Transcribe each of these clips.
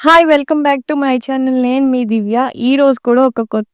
Hi welcome back to my channel నేను మీ దివ్య. ఈ రోజు కూడా ఒక కొత్త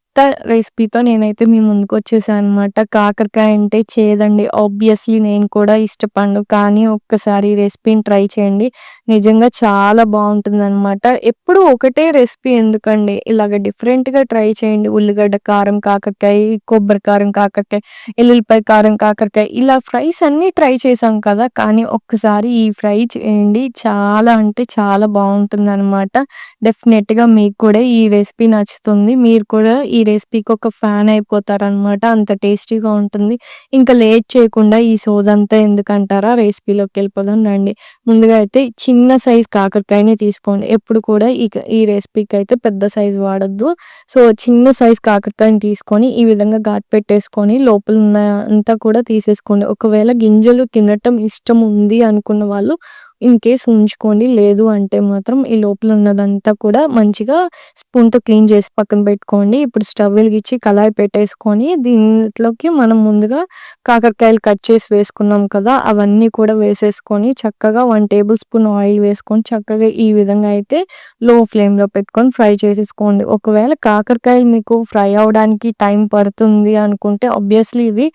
రెసిపీతో నేనైతే మీ ముందుకు వచ్చేసాను అనమాట కాకరకాయ అంటే చేదండి. ఆబ్వియస్లీ నేను కూడా ఇష్టపడను కానీ ఒక్కసారి రెసిపీని ట్రై చేయండి. నిజంగా చాలా బాగుంటుంది అనమాట ఎప్పుడు ఒకటే రెసిపీ ఎందుకండి? ఇలాగ డిఫరెంట్గా ట్రై చేయండి. ఉల్లిగడ్డ కారం కాకరకాయ కొబ్బరి కారం కాకరకాయ ఎల్లుల్లిపాయ కారం కాకరకాయ ఇలా ఫ్రైస్ అన్నీ ట్రై చేసాం కదా? కానీ ఒక్కసారి ఈ ఫ్రై చేయండి. చాలా అంటే చాలా బాగుంటుంది అనమాట డెఫినెట్గా మీకు కూడా ఈ రెసిపీ నచ్చుతుంది. మీరు కూడా ఈ రెసిపీకి ఒక ఫ్యాన్ అయిపోతారనమాట అంత టేస్టీగా ఉంటుంది. ఇంకా లేట్ చేయకుండా ఈ సోదంతా ఎందుకంటారా? రెసిపీలోకి వెళ్ళిపోదాం రండి. ముందుగా అయితే చిన్న సైజ్ కాకరకాయని తీసుకోండి. ఎప్పుడు కూడా ఈ ఈ రెసిపీకి అయితే పెద్ద సైజ్ వాడద్దు. సో చిన్న సైజ్ కాకరకాయని తీసుకొని ఈ విధంగా ఘాట్ పెట్టేసుకొని లోపల ఉన్న అంతా కూడా తీసేసుకోండి. ఒకవేళ గింజలు తినటం ఇష్టం ఉంది అనుకున్న వాళ్ళు ఇన్ కేస్ ఉంచుకోండి. లేదు అంటే మాత్రం ఈ లోపల ఉన్నదంతా కూడా మంచిగా స్పూన్తో క్లీన్ చేసి పక్కన పెట్టుకోండి. ఇప్పుడు స్టవ్ వెలిగించి కళాయి పెట్టేసుకొని దీంట్లోకి మనం ముందుగా కాకరకాయలు కట్ చేసి వేసుకున్నాం కదా అవన్నీ కూడా వేసేసుకొని చక్కగా వన్ టేబుల్ స్పూన్ ఆయిల్ వేసుకొని చక్కగా ఈ విధంగా అయితే లో ఫ్లేమ్లో పెట్టుకొని ఫ్రై చేసేసుకోండి. ఒకవేళ కాకరకాయలు మీకు ఫ్రై అవడానికి టైం పడుతుంది అనుకుంటే ఆబ్వియస్లీ ఇవి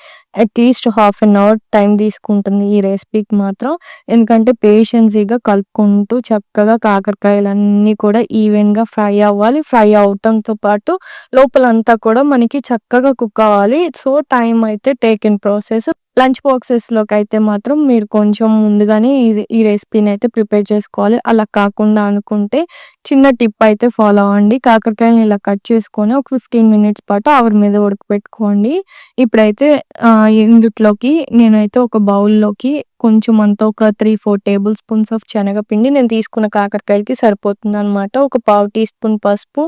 at least half an hour time తీసుకుంటుంది ఈ రెసిపీకి మాత్రం. ఎందుకంటే ఎఫిషియన్సీగా కలుపుకుంటూ చక్కగా కాకరకాయలన్నీ కూడా ఈవెన్గా ఫ్రై అవ్వాలి. ఫ్రై అవటంతో పాటు లోపలంతా కూడా మనకి చక్కగా కుక్ అవ్వాలి. సో టైం అయితే టేక్ ఇన్ ప్రాసెస్. లంచ్ బాక్సెస్లోకి అయితే మాత్రం మీరు కొంచెం ముందుగానే ఇది ఈ రెసిపీని అయితే ప్రిపేర్ చేసుకోవాలి. అలా కాకుండా అనుకుంటే చిన్న టిప్ అయితే ఫాలో అవ్వండి. కాకరకాయని ఇలా కట్ చేసుకొని ఒక ఫిఫ్టీన్ మినిట్స్ పాటు ఆవిరి మీద ఉడకపెట్టుకోండి. ఇప్పుడైతే ఇందుట్లోకి నేనైతే ఒక బౌల్లోకి కొంచెం అంతా ఒక three four tablespoons of శనగపిండి నేను తీసుకున్న కాకరకాయలకి సరిపోతుంది అనమాట ఒక పావు టీ స్పూన్ పసుపు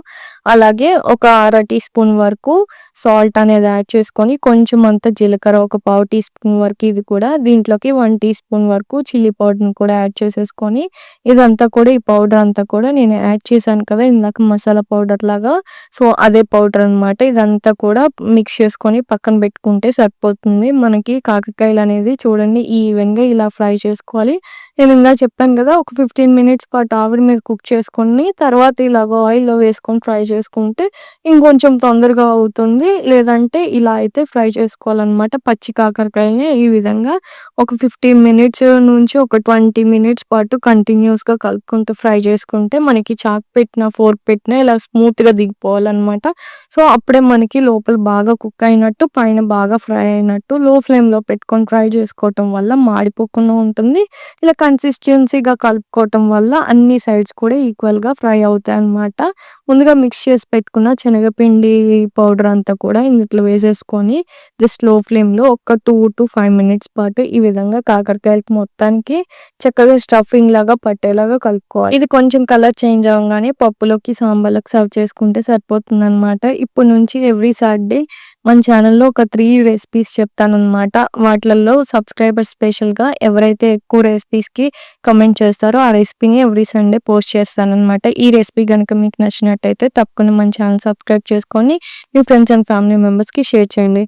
అలాగే ఒక అర టీ స్పూన్ వరకు సాల్ట్ అనేది యాడ్ చేసుకొని కొంచెం అంత జీలకర్ర ఒక పావు టీ స్పూన్ వరకు ఇది కూడా దీంట్లోకి వన్ టీ స్పూన్ వరకు చిల్లీ పౌడర్ని కూడా యాడ్ చేసేసుకొని ఇదంతా కూడా ఈ పౌడర్ అంతా కూడా నేను యాడ్ చేశాను కదా ఇందాక మసాలా పౌడర్ లాగా. సో అదే పౌడర్ అనమాట ఇదంతా కూడా మిక్స్ చేసుకొని పక్కన పెట్టుకుంటే సరిపోతుంది. మనకి కాకరకాయలు అనేది చూడండి ఈవెన్గా ఇలా ఫ్రై చేసుకోవాలి. నేను ఇందా చెప్పాను కదా ఒక ఫిఫ్టీన్ మినిట్స్ పాటు ఆవిరి మీద కుక్ చేసుకొని తర్వాత ఇలాగ ఆయిల్లో వేసుకొని ఫ్రై చేసుకుంటే ఇంకొంచెం తొందరగా అవుతుంది. లేదంటే ఇలా అయితే ఫ్రై చేసుకోవాలన్నమాట. పచ్చి కాకరకాయని ఈ విధంగా ఒక ఫిఫ్టీన్ మినిట్స్ నుంచి ఒక ట్వంటీ మినిట్స్ పాటు కంటిన్యూస్గా కలుపుకుంటూ ఫ్రై చేసుకుంటే మనకి చాక్ పెట్టిన ఫోర్క్ పెట్టిన ఇలా స్మూత్గా దిగిపోవాలన్నమాట. సో అప్పుడే మనకి లోపల బాగా కుక్ అయినట్టు పైన బాగా ఫ్రై అయినట్టు లో ఫ్లేమ్లో పెట్టుకొని ఫ్రై చేసుకోవటం వల్ల మాడి మాడిపోకుండా ఉంటుంది. ఇలా కన్సిస్టెన్సీగా కలుపుకోవటం వల్ల అన్ని సైడ్స్ కూడా ఈక్వల్గా ఫ్రై అవుతాయి అన్నమాట. ముందుగా మిక్స్ చేసి పెట్టుకున్న శనగపిండి పౌడర్ అంతా కూడా ఇందులో వేసేసుకొని జస్ట్లో ఫ్లేమ్లో ఒక టూ టు ఫైవ్ మినిట్స్ పాటు ఈ విధంగా కాకరకాయలకి మొత్తానికి చక్కగా స్టఫింగ్ లాగా పట్టేలాగా కలుపుకోవాలి. ఇది కొంచెం కలర్ చేంజ్ అవ్వగానే పప్పులోకి సాంబార్లోకి సర్వ్ చేసుకుంటే సరిపోతుంది అనమాట ఇప్పటి నుంచి ఎవ్రీ సాటర్డే మన ఛానల్లో ఒక త్రీ రెసిపీస్ చెప్తానమాట వాటిలలో సబ్స్క్రైబర్ స్పెషల్గా ఎవరైతే ఎక్కువ రెసిపీస్కి కమెంట్ చేస్తారో ఆ రెసిపీని ఎవ్రీ సండే పోస్ట్ చేస్తానమాట ఈ రెసిపీ కనుక మీకు నచ్చినట్టయితే తప్పకుండా మన ఛానల్ సబ్స్క్రైబ్ చేసుకొని మీ ఫ్రెండ్స్ అండ్ ఫ్యామిలీ మెంబర్స్కి షేర్ చేయండి.